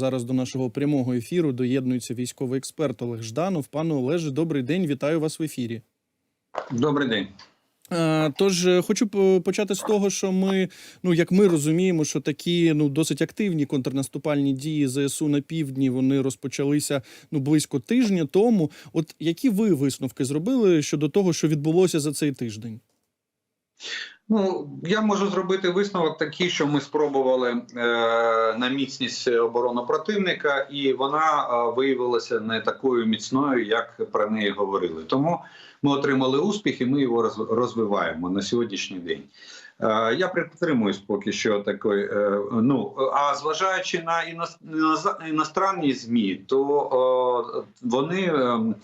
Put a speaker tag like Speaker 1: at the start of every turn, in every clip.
Speaker 1: Зараз до нашого прямого ефіру доєднується військовий експерт Олег Жданов. Пане Олеже, добрий день. Вітаю вас в ефірі.
Speaker 2: Добрий день.
Speaker 1: Тож е, хочу почати з того, що ми, ну як ми розуміємо, що такі ну досить активні контрнаступальні дії ЗСУ на півдні вони розпочалися ну близько тижня тому. От які ви висновки зробили щодо того, що відбулося за цей тиждень?
Speaker 2: Ну я можу зробити висновок такий, що ми спробували е, на міцність оборону противника, і вона е, виявилася не такою міцною, як про неї говорили. Тому ми отримали успіх, і ми його розвиваємо на сьогоднішній день. Е, Я підтримуюсь поки що такої. е, Ну а зважаючи на інос- іностранні змі, то е, вони. ем,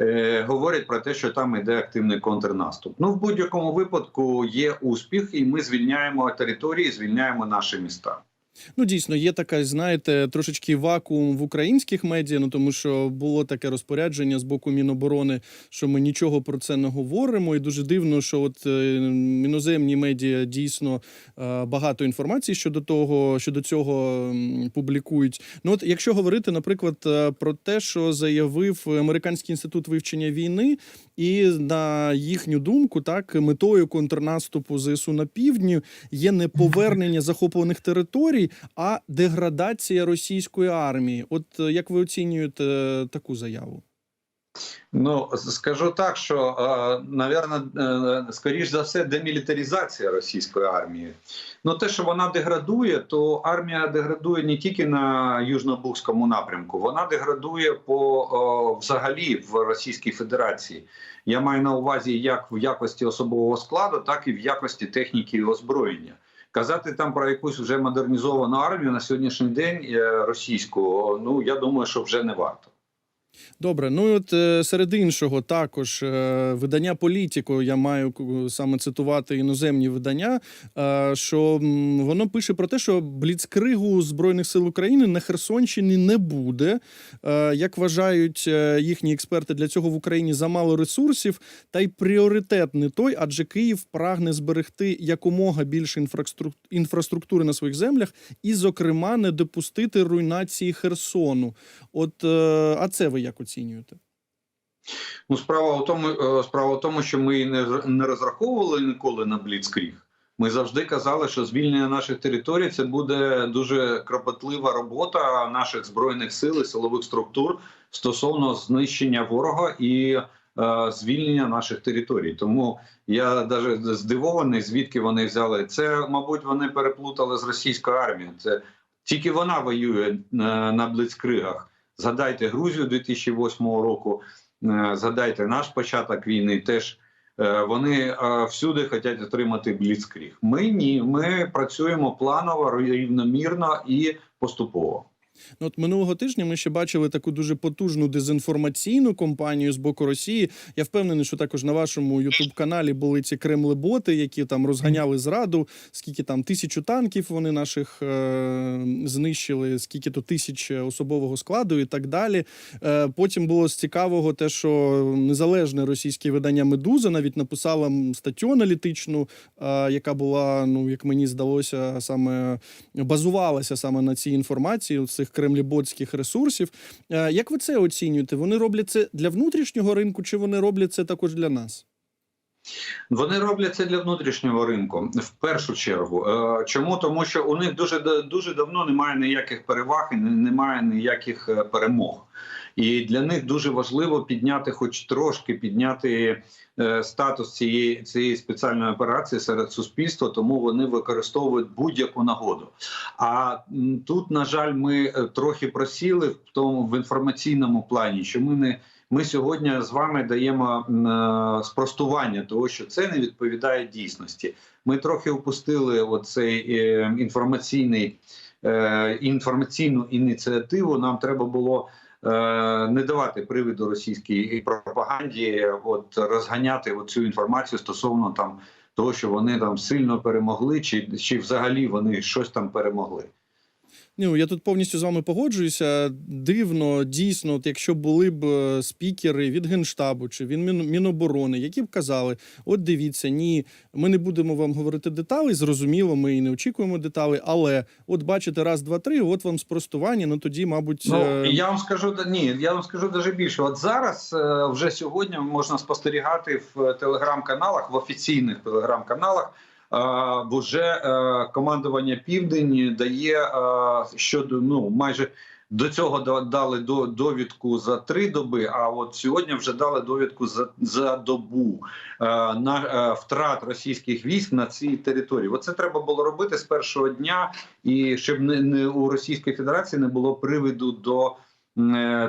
Speaker 2: е, говорять про те, що там йде активний контрнаступ. Ну в будь-якому випадку є успіх, і ми звільняємо території, звільняємо наші міста.
Speaker 1: Ну, дійсно, є така, знаєте, трошечки вакуум в українських медіа, ну тому що було таке розпорядження з боку Міноборони, що ми нічого про це не говоримо. І дуже дивно, що от е, іноземні медіа дійсно е, багато інформації щодо того, щодо цього публікують. Ну, от якщо говорити, наприклад, е, про те, що заявив Американський інститут вивчення війни, і на їхню думку, так метою контрнаступу ЗСУ на півдні є не повернення захоплених територій, а деградація російської армії. От е, як ви оцінюєте е, таку заяву?
Speaker 2: Ну скажу так, що е, навірно, е, скоріш за все, демілітаризація російської армії. Ну те, що вона деградує, то армія деградує не тільки на южнобурському напрямку, вона деградує по взагалі в Російській Федерації. Я маю на увазі як в якості особового складу, так і в якості техніки і озброєння. Казати там про якусь вже модернізовану армію на сьогоднішній день е, російську, ну я думаю, що вже не варто.
Speaker 1: Добре, ну от е, серед іншого, також е, видання Політіко, я маю саме цитувати іноземні видання. е, Що воно пише про те, що бліцкригу збройних сил України на Херсонщині не буде. Як вважають їхні експерти, для цього в Україні замало ресурсів, та й пріоритет не той, адже Київ прагне зберегти якомога більше інфраструктури на своїх землях, і, зокрема, не допустити руйнації Херсону. От а це ви як оцінюєте?
Speaker 2: Ну, справа в тому, е, справа в тому, що ми не, не розраховували ніколи на Бліцкріг. Ми завжди казали, що звільнення наших територій це буде дуже кропотлива робота наших збройних сил і силових структур стосовно знищення ворога і е, звільнення наших територій. Тому я навіть здивований, звідки вони взяли це. Мабуть, вони переплутали з російською армією. Це тільки вона воює е, на Бліцкригах. Згадайте Грузію 2008 року. Е, Згадайте наш початок війни. Теж е, вони е, всюди хочуть отримати бліцкріг. Ми ні. Ми працюємо планово, рівномірно і поступово.
Speaker 1: Ну, от минулого тижня ми ще бачили таку дуже потужну дезінформаційну кампанію з боку Росії. Я впевнений, що також на вашому Ютуб каналі були ці кремлеботи, які там розганяли зраду. Скільки там тисячу танків вони наших е- знищили, скільки то тисяч особового складу і так далі. Е- потім було з цікавого те, що незалежне російське видання Медуза навіть написала статтю аналітичну, е- яка була, ну як мені здалося, саме базувалася саме на цій інформації цих кремліботських ресурсів. Е, Як ви це оцінюєте? Вони роблять це для внутрішнього ринку, чи вони роблять це також для нас?
Speaker 2: Вони роблять це для внутрішнього ринку в першу чергу. Е, Чому тому, що у них дуже дуже давно немає ніяких переваг і немає ніяких е, перемог. І для них дуже важливо підняти, хоч трошки підняти е, статус цієї цієї спеціальної операції серед суспільства, тому вони використовують будь-яку нагоду. А тут, на жаль, ми е, трохи просіли в тому в інформаційному плані, що ми не ми сьогодні з вами даємо е, спростування того, що це не відповідає дійсності. Ми трохи опустили оцей інформаційний інформаційну ініціативу. Нам треба було. Е, Не давати приводу російській пропаганді, от розганяти цю інформацію стосовно там того, що вони там сильно перемогли, чи, чи взагалі вони щось там перемогли.
Speaker 1: Ну, я тут повністю з вами погоджуюся. Дивно, дійсно, от якщо були б е, спікери від Генштабу чи від Міноборони, які б казали: от дивіться, ні, ми не будемо вам говорити деталі, зрозуміло, ми і не очікуємо деталей, але от бачите, раз, два, три, от вам спростування, ну тоді, мабуть,
Speaker 2: Ну
Speaker 1: е,
Speaker 2: я вам скажу да- ні, я вам скажу дуже більше. От зараз е, вже сьогодні можна спостерігати в телеграм-каналах, в офіційних телеграм-каналах. Вже е, командування Південь дає е, щодо ну майже до цього да- дали до довідку за три доби. А от сьогодні вже дали довідку за, за добу е, на втрат російських військ на цій території. Оце треба було робити з першого дня, і щоб не, не у Російської Федерації не було приводу до.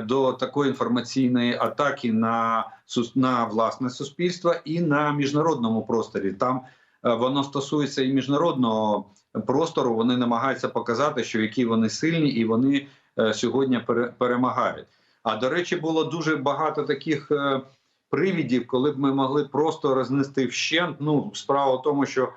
Speaker 2: До такої інформаційної атаки на на власне суспільство і на міжнародному просторі. Там воно стосується і міжнародного простору. Вони намагаються показати, що які вони сильні, і вони е, сьогодні пере- перемагають. А до речі, було дуже багато таких е, привідів, коли б ми могли просто рознести вщент. Ну, справа в тому, що е,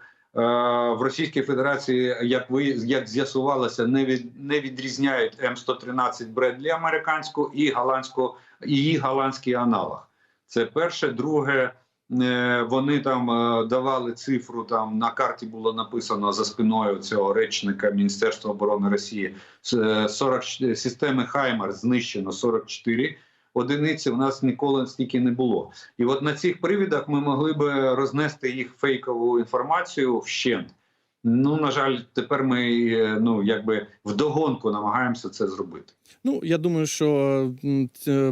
Speaker 2: в Російській Федерації, як ви як з'ясувалося, не від не відрізняють М113 Бредлі американську і голландську і її голландський аналог. Це перше, друге. Е, Вони там е, давали цифру. Там на карті було написано за спиною цього речника Міністерства оборони Росії. Це 40 системи Хаймер знищено 44 одиниці. У нас ніколи стільки не було. І от на цих привідах ми могли би рознести їх фейкову інформацію вщент. Ну на жаль, тепер ми е, ну якби вдогонку намагаємося це зробити.
Speaker 1: Ну, я думаю, що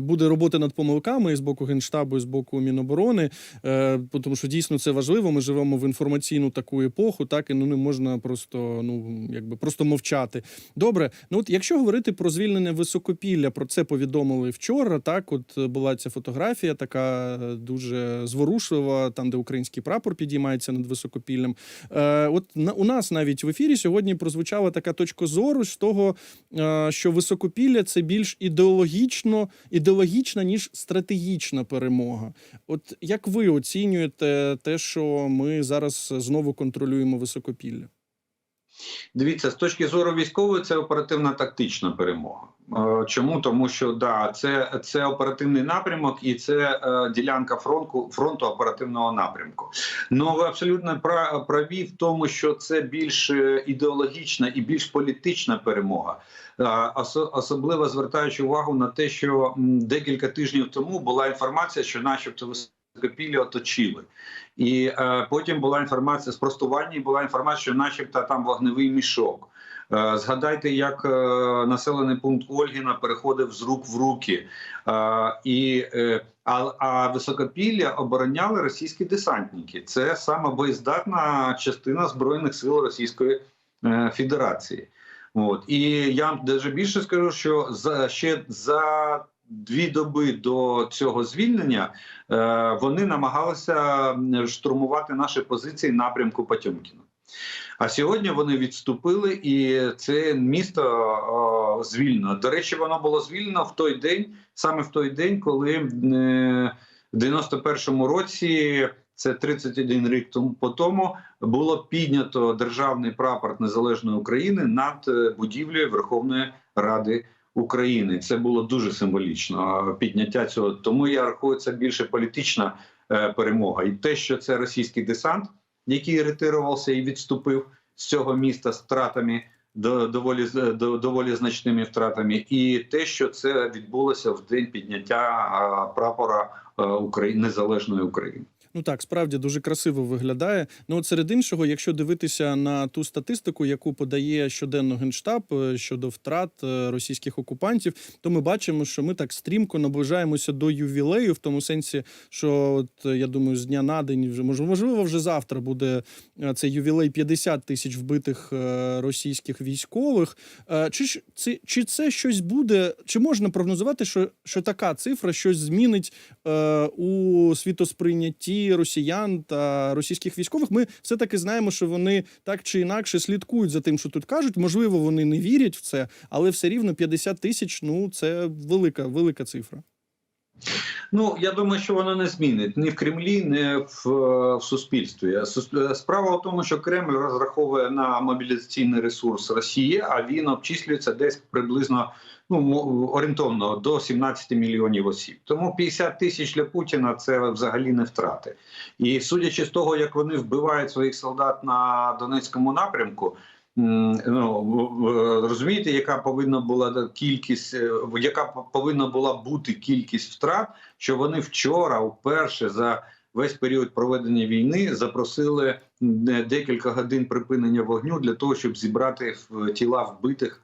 Speaker 1: буде робота над помилками і з боку Генштабу, і з боку Міноборони, е, тому що дійсно це важливо. Ми живемо в інформаційну таку епоху, так і ну не можна просто ну якби просто мовчати. Добре, ну от якщо говорити про звільнення високопілля, про це повідомили вчора. Так, от була ця фотографія, така е, дуже зворушлива, там де український прапор підіймається над високопіллям. Е, от на у нас навіть в ефірі сьогодні прозвучала така точка зору з того, що високопілля це більш ідеологічно, ідеологічна, ніж стратегічна перемога. От як ви оцінюєте те, що ми зараз знову контролюємо високопілля?
Speaker 2: Дивіться, з точки зору військової, це оперативна тактична перемога. Е, Чому тому, що да, це, це оперативний напрямок і це е, ділянка фронту фронту оперативного напрямку. Ну ви абсолютно пра- праві в тому, що це більш е, ідеологічна і більш політична перемога. Особливо звертаючи увагу на те, що декілька тижнів тому була інформація, що, начебто, високопілля оточили. І е, потім була інформація спростування, і була інформація, що, начебто, там вогневий мішок. Е, згадайте, як е, населений пункт Ольгіна переходив з рук в руки, е, і е, а, а високопілля обороняли російські десантники. Це саме боєздатна частина збройних сил Російської е, Федерації. От і я вам даже більше скажу, що за ще за дві доби до цього звільнення е, вони намагалися штурмувати наші позиції напрямку Потьомкіна. А сьогодні вони відступили, і це місто е, звільнено. До речі, воно було звільнено в той день, саме в той день, коли е, в 91-му році. Це 31 рік тому по тому було піднято державний прапор незалежної України над будівлею Верховної Ради України. Це було дуже символічно підняття цього. Тому я рахую, це більше політична е, перемога. І те, що це російський десант, який ретирувався і відступив з цього міста з втратами до доволі до, доволі значними втратами, і те, що це відбулося в день підняття прапора е, України незалежної України.
Speaker 1: Ну так, справді дуже красиво виглядає. Ну от серед іншого, якщо дивитися на ту статистику, яку подає щоденно генштаб е, щодо втрат е, російських окупантів, то ми бачимо, що ми так стрімко наближаємося до ювілею, в тому сенсі, що от е, я думаю, з дня на день вже можливо, вже завтра буде цей ювілей 50 тисяч вбитих російських військових. Чи ж це чи це щось буде? Чи можна прогнозувати, що, що така цифра щось змінить у світосприйнятті росіян та російських військових? Ми все таки знаємо, що вони так чи інакше слідкують за тим, що тут кажуть. Можливо, вони не вірять в це, але все рівно 50 тисяч ну це велика, велика цифра.
Speaker 2: Ну я думаю, що воно не змінить ні в Кремлі, ні в, в суспільстві. Сус- Справа в тому, що Кремль розраховує на мобілізаційний ресурс Росії, а він обчислюється десь приблизно ну орієнтовно до 17 мільйонів осіб. Тому 50 тисяч для Путіна це взагалі не втрати. І судячи з того, як вони вбивають своїх солдат на Донецькому напрямку. Ну розумієте, яка повинна була кількість, е, яка повинна була бути кількість втрат, що вони вчора вперше за весь період проведення війни запросили декілька годин припинення вогню для того, щоб зібрати тіла вбитих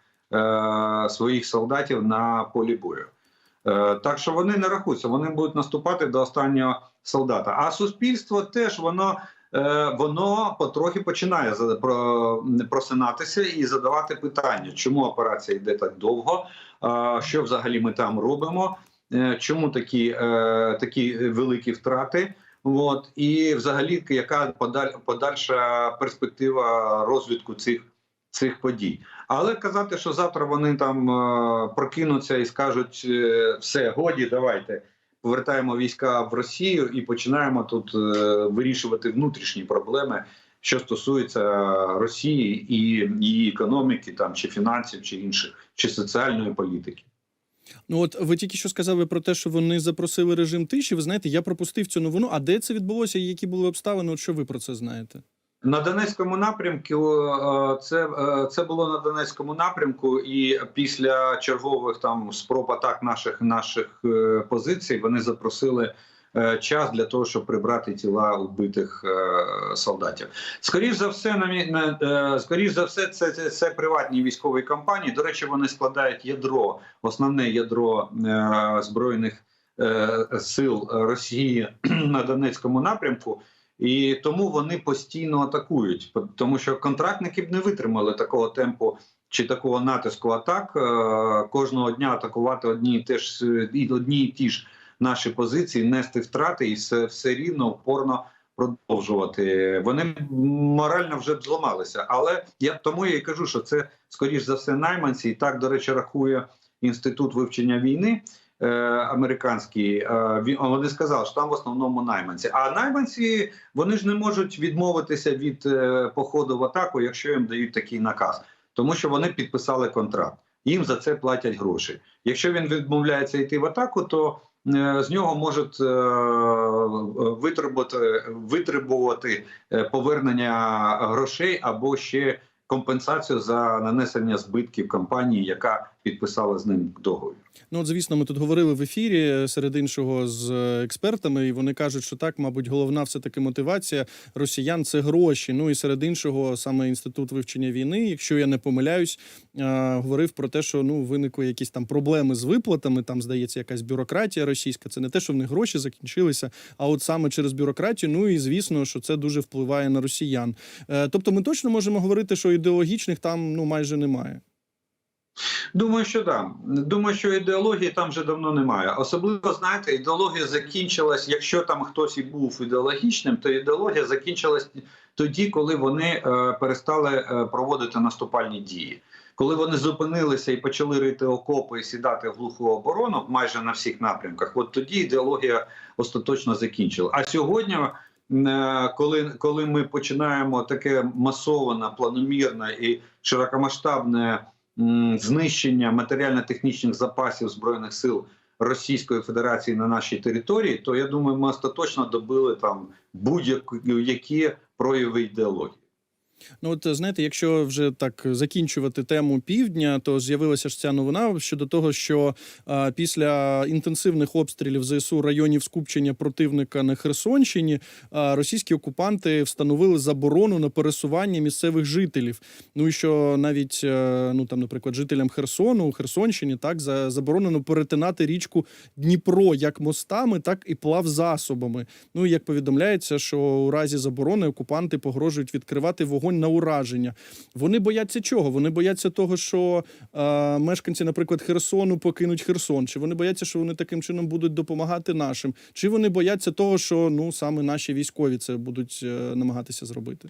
Speaker 2: своїх солдатів на полі бою. Е, так що вони не рахуються, вони будуть наступати до останнього солдата. А суспільство теж воно. е, Воно потрохи починає просинатися і задавати питання, чому операція йде так довго, що взагалі ми там робимо, е, чому такі, е, такі великі втрати. От і взагалі, яка подаль, подальша перспектива розвитку цих, цих подій. Але казати, що завтра вони там е, прокинуться і скажуть е, все, годі, давайте повертаємо війська в Росію і починаємо тут е, вирішувати внутрішні проблеми, що стосуються Росії і її економіки, там чи фінансів, чи інших, чи соціальної політики.
Speaker 1: Ну от ви тільки що сказали про те, що вони запросили режим тиші. Ви знаєте, я пропустив цю новину. А де це відбулося? Які були обставини? От що ви про це знаєте?
Speaker 2: На Донецькому напрямку е, це, е, це було на Донецькому напрямку, і після чергових там спроб атак наших наших е, позицій вони запросили час для того, щоб прибрати тіла убитих солдатів. Скоріш за все, на скоріш за все, це, це, це приватні військові компанії. До речі, вони складають ядро, основне ядро збройних сил Росії на Донецькому напрямку. І тому вони постійно атакують, тому що контрактники б не витримали такого темпу чи такого натиску атак. Е, Кожного дня атакувати одні і те і одні і ті ж наші позиції, нести втрати і все, все рівно упорно продовжувати. Вони морально вже б зламалися. Але я тому я і кажу, що це скоріш за все найманці, і так до речі, рахує інститут вивчення війни американський. Е, вони сказали, що там в основному найманці. А найманці вони ж не можуть відмовитися від е, походу в атаку, якщо їм дають такий наказ, тому що вони підписали контракт. Їм за це платять гроші. Якщо він відмовляється йти в атаку, то е, з нього можуть е, витребувати, витребувати е, повернення грошей або ще компенсацію за нанесення збитків компанії, яка підписала з ним договір.
Speaker 1: Ну, от, звісно, ми тут говорили в ефірі е, серед іншого з е, експертами, і вони кажуть, що так, мабуть, головна все таки мотивація росіян це гроші. Ну і серед іншого, саме інститут вивчення війни, якщо я не помиляюсь, е, говорив про те, що ну виникли якісь там проблеми з виплатами. Там здається, якась бюрократія російська. Це не те, що в них гроші закінчилися, а от саме через бюрократію. Ну і звісно, що це дуже впливає на росіян. Тобто, ми точно можемо говорити, що ідеологічних там ну майже немає.
Speaker 2: Думаю, що так. Думаю, що ідеології там вже давно немає. Особливо знаєте, ідеологія закінчилась. Якщо там хтось і був ідеологічним, то ідеологія закінчилась тоді, коли вони е, перестали е, проводити наступальні дії. Коли вони зупинилися і почали рити окопи і сідати в глуху оборону майже на всіх напрямках, от тоді ідеологія остаточно закінчила. А сьогодні, е, коли, коли ми починаємо таке масоване, планомірне і широкомасштабне знищення матеріально-технічних запасів збройних сил Російської Федерації на нашій території, то я думаю, ми остаточно добили там будь-які прояви ідеології.
Speaker 1: Ну, от знаєте, якщо вже так закінчувати тему півдня, то з'явилася ж ця новина щодо того, що а, після інтенсивних обстрілів ЗСУ районів скупчення противника на Херсонщині а, російські окупанти встановили заборону на пересування місцевих жителів. Ну і що навіть е, ну там, наприклад, жителям Херсону у Херсонщині так за заборонено перетинати річку Дніпро як мостами, так і плавзасобами. Ну і як повідомляється, що у разі заборони окупанти погрожують відкривати вогонь на ураження. Вони бояться чого? Вони бояться того, що е, мешканці, наприклад, Херсону покинуть Херсон. Чи вони бояться, що вони таким чином будуть допомагати нашим? Чи вони бояться того, що ну саме наші військові це будуть е, намагатися зробити?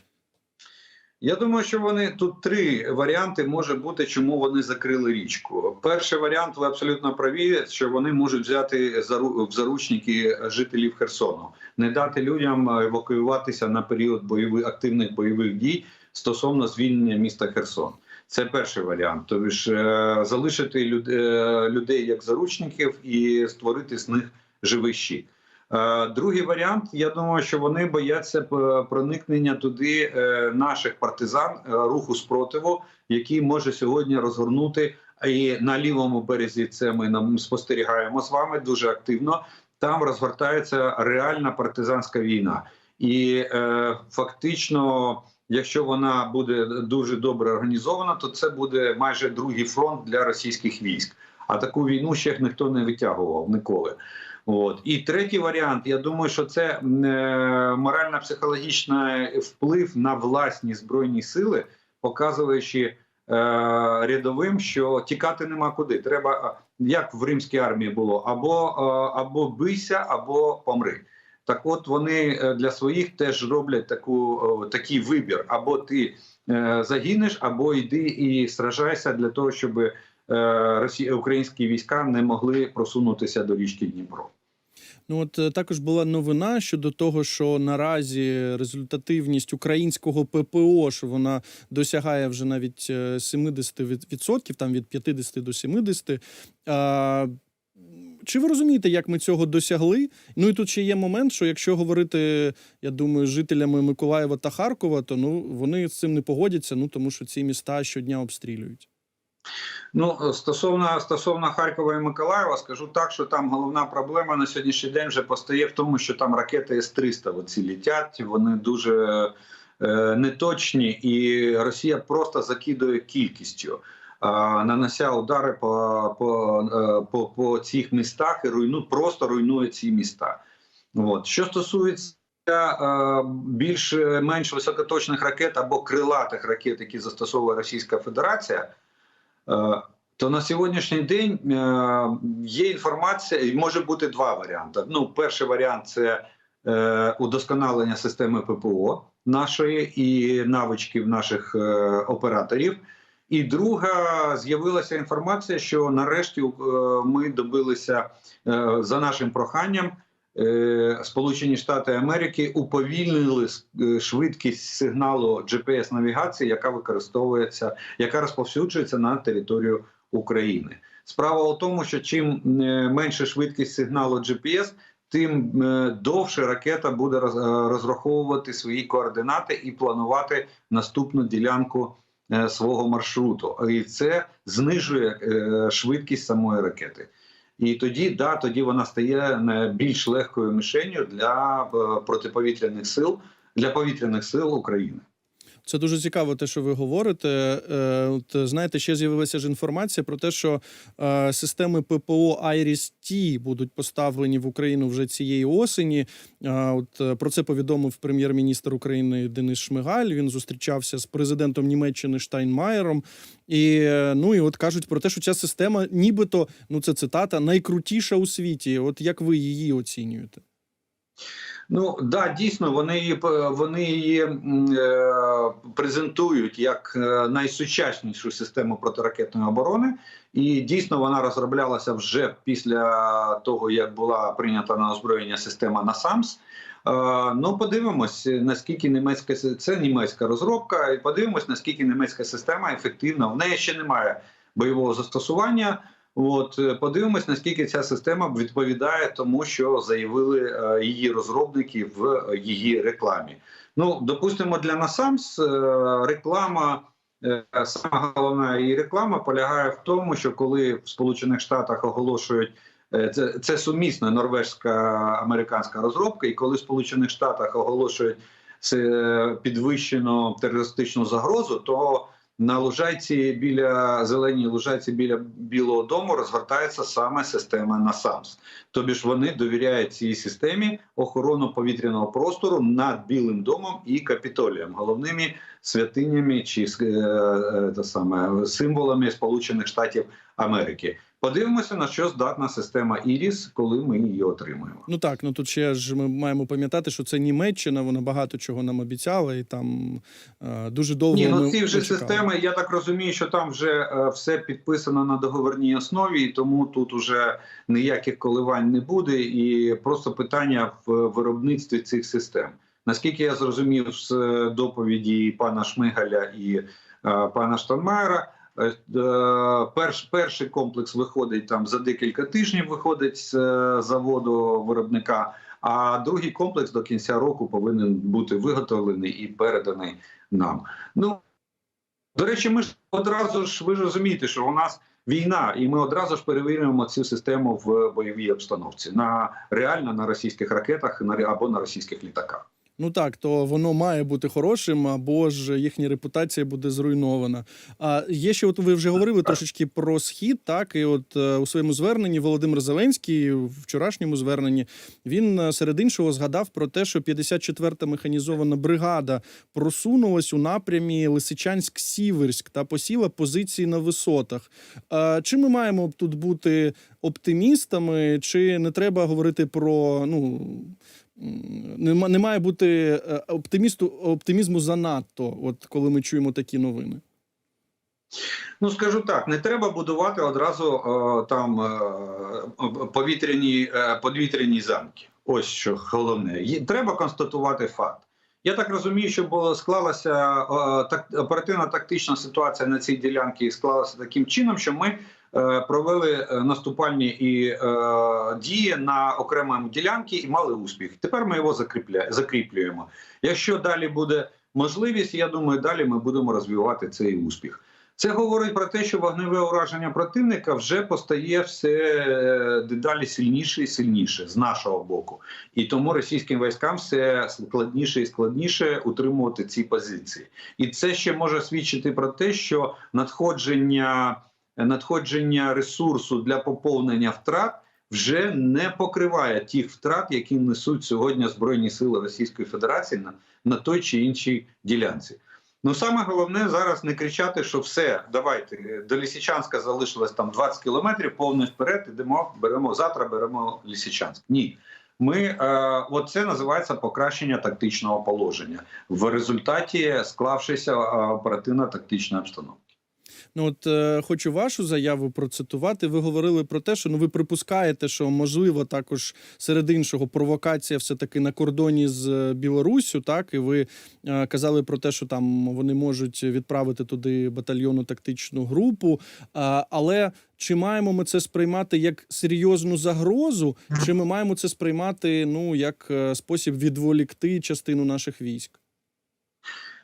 Speaker 2: Я думаю, що вони тут три варіанти може бути, чому вони закрили річку. Перший варіант, ви абсолютно праві, що вони можуть взяти в заручники жителів Херсону, не дати людям евакуюватися на період бойових активних бойових дій стосовно звільнення міста Херсон. Це перший варіант. Тобто е, залишити е, людей як заручників і створити з них живий щит. Е, Другий варіант, я думаю, що вони бояться проникнення туди е, наших партизан е, руху спротиву, який може сьогодні розгорнути і на лівому березі. Це ми нам спостерігаємо з вами дуже активно. Там розгортається реальна партизанська війна, і е, фактично, якщо вона буде дуже добре організована, то це буде майже другий фронт для російських військ. А таку війну ще ніхто не витягував ніколи. От і третій варіант. Я думаю, що це е, морально-психологічний вплив на власні збройні сили, показуючи е, рядовим, що тікати нема куди. Треба е, як в римській армії було, або, е, або бийся, або помри. Так, от вони е, для своїх теж роблять таку е, такий вибір: або ти е, загинеш, або йди і сражайся для того, щоб е, росі... українські війська не могли просунутися до річки Дніпро.
Speaker 1: Ну от е, також була новина щодо того, що наразі результативність українського ППО, що вона досягає вже навіть е, 70%, там від 50 до 70%. А, чи ви розумієте, як ми цього досягли? Ну і тут ще є момент, що якщо говорити, я думаю, жителями Миколаєва та Харкова, то ну вони з цим не погодяться, ну тому що ці міста щодня обстрілюють.
Speaker 2: Ну стосовно стосовно Харкова і Миколаєва, скажу так, що там головна проблема на сьогоднішній день вже постає в тому, що там ракети С-300 оці літять. Вони дуже е, неточні, і Росія просто закидує кількістю, е, нанося удари по, по, е, по, по цих містах і руйну просто руйнує ці міста. От що стосується. е, Більш-менш високоточних ракет або крилатих ракет, які застосовує Російська Федерація, Е, то на сьогоднішній день е, є інформація, і може бути два варіанти. Ну, перший варіант це е, удосконалення системи ППО нашої і навичків наших е, операторів. І друга з'явилася інформація, що нарешті е, ми добилися е, за нашим проханням. Е, Сполучені Штати Америки уповільнили е, швидкість сигналу GPS навігації, яка використовується яка розповсюджується на територію України. Справа у тому, що чим е, менше швидкість сигналу GPS, тим довше ракета буде роз- розраховувати свої координати і планувати наступну ділянку свого маршруту. І це знижує швидкість самої ракети. І тоді, да, тоді вона стає е, більш легкою мішенью для е, протиповітряних сил для повітряних сил України.
Speaker 1: Це дуже цікаво, те, що ви говорите. Е, От знаєте, ще з'явилася ж інформація про те, що е, системи ППО t будуть поставлені в Україну вже цієї осені. Е, От про це повідомив прем'єр-міністр України Денис Шмигаль. Він зустрічався з президентом Німеччини Штайнмаєром. І ну і от кажуть про те, що ця система, нібито, ну це цитата, найкрутіша у світі. От як ви її оцінюєте?
Speaker 2: Ну да, дійсно, вони її вони її е, презентують як е, найсучаснішу систему протиракетної оборони, і дійсно вона розроблялася вже після того, як була прийнята на озброєння система NASAMS. Е, ну, подивимось, наскільки німецька це німецька розробка, і подивимось, наскільки німецька система ефективна. В неї ще немає бойового застосування. От е, подивимось, наскільки ця система відповідає тому, що заявили е, її розробники в її рекламі. Ну, допустимо, для Насамс е, реклама. Сама головна її реклама полягає в тому, що коли в Сполучених Штатах оголошують це, це сумісна норвежська американська розробка, і коли в Сполучених Штатах оголошують підвищену терористичну загрозу, то на лужайці біля зеленій лужайці біля Білого Дому розгортається саме система НАСАМС. Тобі ж вони довіряють цій системі охорону повітряного простору над Білим домом і Капітолієм, головними святинями чи е, е, саме символами Сполучених Штатів Америки. Подивимося на що здатна система Іріс, коли ми її отримуємо.
Speaker 1: Ну так, ну тут ще ж ми маємо пам'ятати, що це Німеччина, вона багато чого нам обіцяла, і там е, дуже довго
Speaker 2: Ні, ну ці вже
Speaker 1: ми чекали.
Speaker 2: системи. Я так розумію, що там вже е, все підписано на договорній основі, і тому тут уже ніяких коливань не буде, і просто питання в виробництві цих систем. Наскільки я зрозумів з е, доповіді і пана Шмигаля і е, пана Штанмаєра, е, перш, перший комплекс виходить там за декілька тижнів, виходить з е, заводу виробника. А другий комплекс до кінця року повинен бути виготовлений і переданий нам. Ну до речі, ми ж одразу ж ви ж розумієте, що у нас війна, і ми одразу ж перевірюємо цю систему в бойовій обстановці на реально на російських ракетах або на російських літаках.
Speaker 1: Ну так, то воно має бути хорошим, або ж їхня репутація буде зруйнована. А є ще, от ви вже говорили трошечки про схід, так і от е, у своєму зверненні Володимир Зеленський в вчорашньому зверненні він е, серед іншого згадав про те, що 54-та механізована бригада просунулась у напрямі Лисичанськ-Сіверськ та посіла позиції на висотах. А, чи ми маємо тут бути оптимістами, чи не треба говорити про ну. Не має бути е, оптимісту, оптимізму занадто, от коли ми чуємо такі новини.
Speaker 2: Ну скажу так, не треба будувати одразу е, там е, повітряні е, повітряні замки. Ось що головне. Треба констатувати факт. Я так розумію, що було склалася так оперативна тактична ситуація на цій ділянці склалася таким чином, що ми провели е, наступальні і е, дії на окремому ділянці і мали успіх. Тепер ми його закріплюємо. Якщо далі буде можливість, я думаю, далі ми будемо розвивати цей успіх. Це говорить про те, що вогневе ураження противника вже постає все е, дедалі сильніше і сильніше з нашого боку, і тому російським військам все складніше і складніше утримувати ці позиції. І це ще може свідчити про те, що надходження, надходження ресурсу для поповнення втрат вже не покриває тих втрат, які несуть сьогодні збройні сили Російської Федерації на, на той чи іншій ділянці. Ну саме головне зараз не кричати, що все, давайте до Лісичанська залишилось там 20 кілометрів, повний вперед, ідемо, беремо завтра, беремо Лісичанськ. Ні. Ми е, от це називається покращення тактичного положення в результаті склавшися е, оперативно-тактичної обстановки.
Speaker 1: Ну от е, хочу вашу заяву процитувати. Ви говорили про те, що ну ви припускаєте, що можливо також серед іншого провокація все таки на кордоні з е, Білоруссю. Так і ви е, казали про те, що там вони можуть відправити туди батальйонну тактичну групу. А, але чи маємо ми це сприймати як серйозну загрозу, чи ми маємо це сприймати ну як е, спосіб відволікти частину наших військ?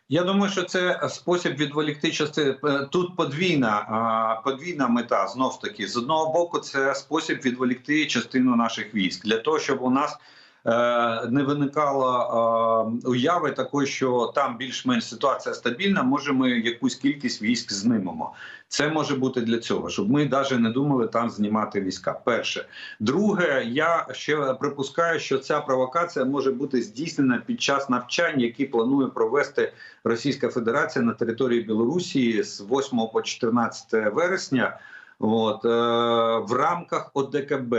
Speaker 2: Я думаю, що це спосіб відволікти частини. Тут подвійна подвійна мета. Знов таки, з одного боку, це спосіб відволікти частину наших військ для того, щоб у нас е, не виникало е, уяви такої, що там більш-менш ситуація стабільна. Може, ми якусь кількість військ знимемо. Це може бути для цього, щоб ми навіть не думали там знімати війська. Перше, друге, я ще припускаю, що ця провокація може бути здійснена під час навчань, які планує провести Російська Федерація на території Білорусі з 8 по 14 вересня. От е, в рамках ОДКБ.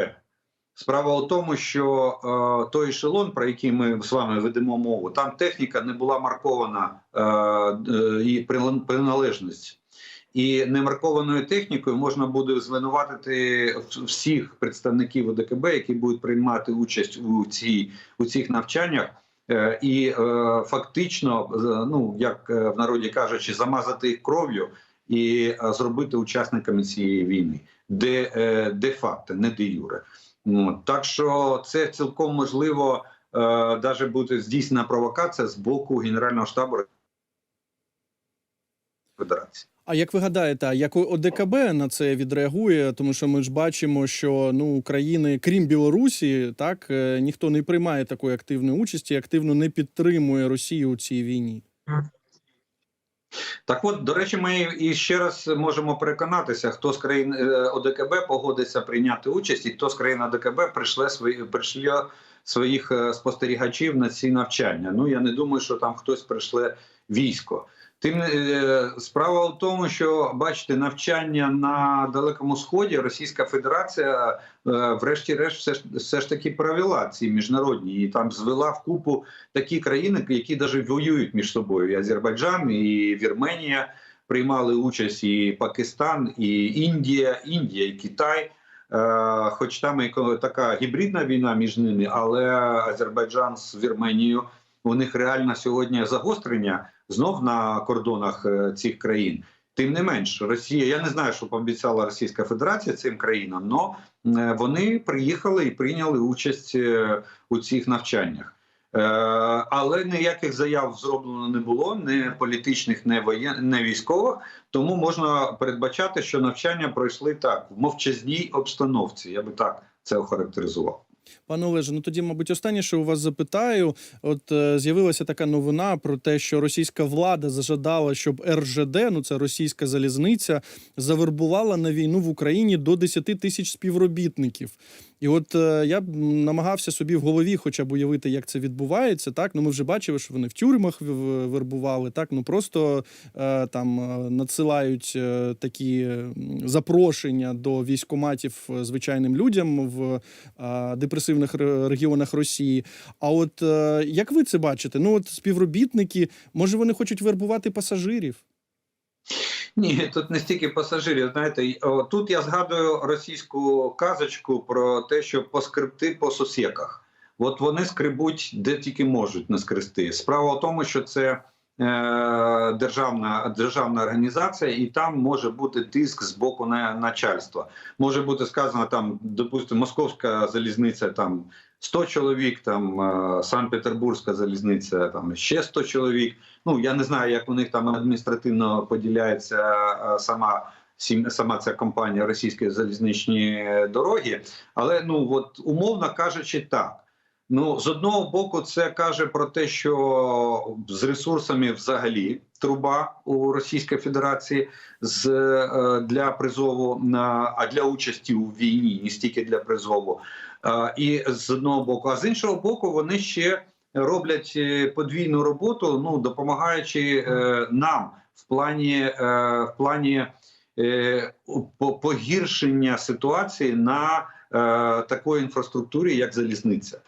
Speaker 2: Справа у тому, що е, той ешелон, про який ми з вами ведемо мову, там техніка не була маркована е, е, і приналежність. І немаркованою технікою можна буде звинуватити всіх представників ОДКБ, які будуть приймати участь у цій у цих навчаннях, е, і е, фактично, ну як е, в народі кажучи, замазати їх кров'ю і зробити учасниками цієї війни, де, де факто, не де юре. Так що це цілком можливо, навіть буде здійснена провокація з боку Генерального штабу Федерації.
Speaker 1: А як ви гадаєте, як ОДКБ на це відреагує? Тому що ми ж бачимо, що ну України, крім Білорусі, так е, ніхто не приймає такої активної участі, активно не підтримує Росію у цій війні.
Speaker 2: Так от, до речі, ми і ще раз можемо переконатися, хто з країн е, ОДКБ погодиться прийняти участь, і хто з країн ОДКБ прийшле свої прийшле своїх е, спостерігачів на ці навчання. Ну я не думаю, що там хтось прийшле військо. Тим е, справа в тому, що бачите, навчання на Далекому Сході Російська Федерація, е, врешті-решт, все ж все ж таки провела ці міжнародні і там звела в купу такі країни, які навіть воюють між собою. І Азербайджан, і Вірменія приймали участь, і Пакистан, і Індія, Індія, і Китай. Е, Хоч там і така гібридна війна між ними, але Азербайджан з Вірменією у них реально сьогодні загострення знов на кордонах е, цих країн. Тим не менш, Росія, я не знаю, що пообіцяла Російська Федерація цим країнам, але вони приїхали і прийняли участь е, у цих навчаннях. Е, Але ніяких заяв зроблено не було, не політичних, не воєн, не військових. Тому можна передбачати, що навчання пройшли так в мовчазній обстановці. Я би так це охарактеризував.
Speaker 1: Пане Олеже, ну тоді, мабуть, останнє, що у вас запитаю. От е, з'явилася така новина про те, що російська влада зажадала, щоб РЖД, ну це російська залізниця, завербувала на війну в Україні до 10 тисяч співробітників. І от е, я б намагався собі в голові, хоча б уявити, як це відбувається. Так, ну ми вже бачили, що вони в тюрмах вербували. Так, ну просто е, там е, надсилають е, такі запрошення до військоматів е, звичайним людям в е, депресивних регіонах Росії. А от е, як ви це бачите? Ну от співробітники, може вони хочуть вербувати пасажирів?
Speaker 2: Ні, тут не стільки пасажирів. Знаєте, тут я згадую російську казочку про те, що поскребти по сусіках. От вони скребуть де тільки можуть наскрести. Справа в тому, що це е, державна, державна організація, і там може бути тиск з боку на начальства. Може бути сказано там, допустимо, московська залізниця там 100 чоловік, там е, Санкт-Петербурзька залізниця там ще 100 чоловік. Ну я не знаю, як у них там адміністративно поділяється е, сама. Сама ця компанія російські залізничні дороги, але ну от умовно кажучи, так. Ну з одного боку, це каже про те, що з ресурсами взагалі труба у Російській Федерації з е, для призову на а для участі у війні, не стільки для призову. І з одного боку, а з іншого боку, вони ще роблять е, подвійну роботу, ну допомагаючи е, нам в плані е, в плані погіршення ситуації на такої інфраструктурі, як залізниця.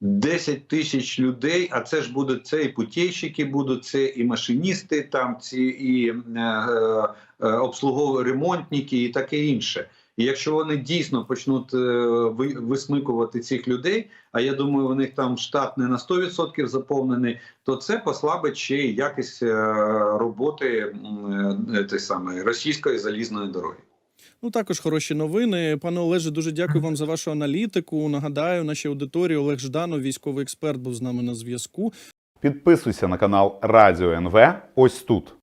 Speaker 2: 10 тисяч людей, а це ж будуть це і путейщики, будуть це і машиністи, там ці і е, е, обслугові ремонтники, і таке інше. І якщо вони дійсно почнуть е, висмикувати цих людей, а я думаю, у них там штат не на 100% заповнений, то це послабить ще й якість е, роботи е, самої російської залізної дороги.
Speaker 1: Ну також хороші новини. Пане Олеже, дуже дякую вам за вашу аналітику. Нагадаю, нашій аудиторії Олег Жданов, військовий експерт, був з нами на зв'язку.
Speaker 3: Підписуйся на канал Радіо НВ ось тут.